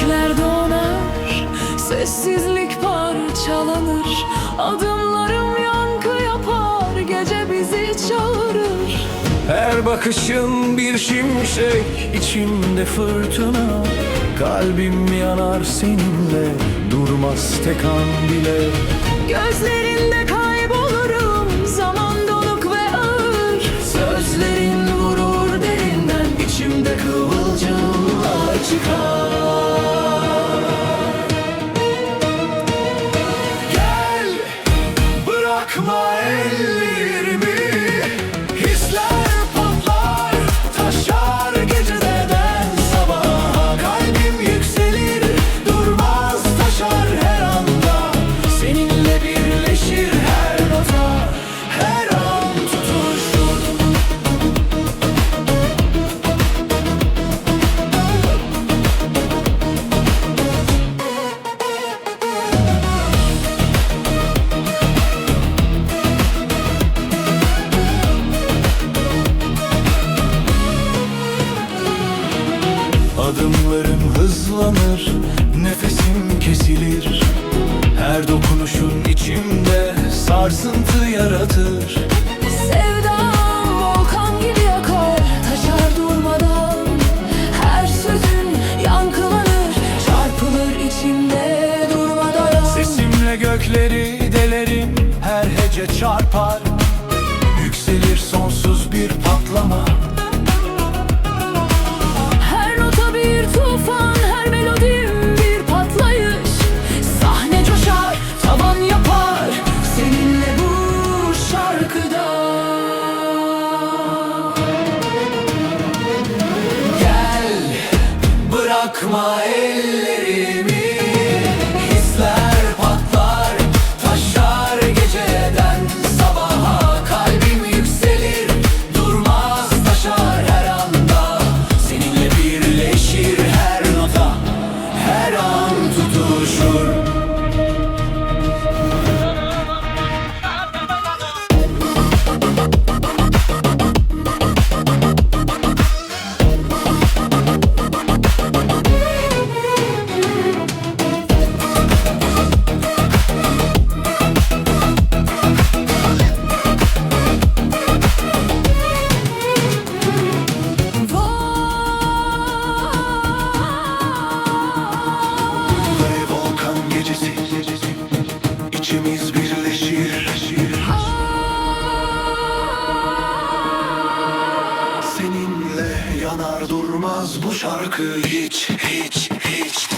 Gökler donar Sessizlik parçalanır. Adımlarım yankı yapar Gece bizi çağırır. Her bakışın bir şimşek içimde fırtına. Kalbim yanar seninle Durmaz tek an bile. Gözlerinde kaybolurum Adımlarım hızlanır, nefesim kesilir. Her dokunuşun içimde sarsıntı yaratır. Sevdam volkan gibi yakar Taşar durmadan. Her sözün yankılanır Çarpılır içimde durmadan. Sesimle gökleri delerim, her hece çarpar. Yükselir sonsuz bir Ismail içimiz birleşir. Seninle yanar durmaz bu şarkı hiç hiç hiç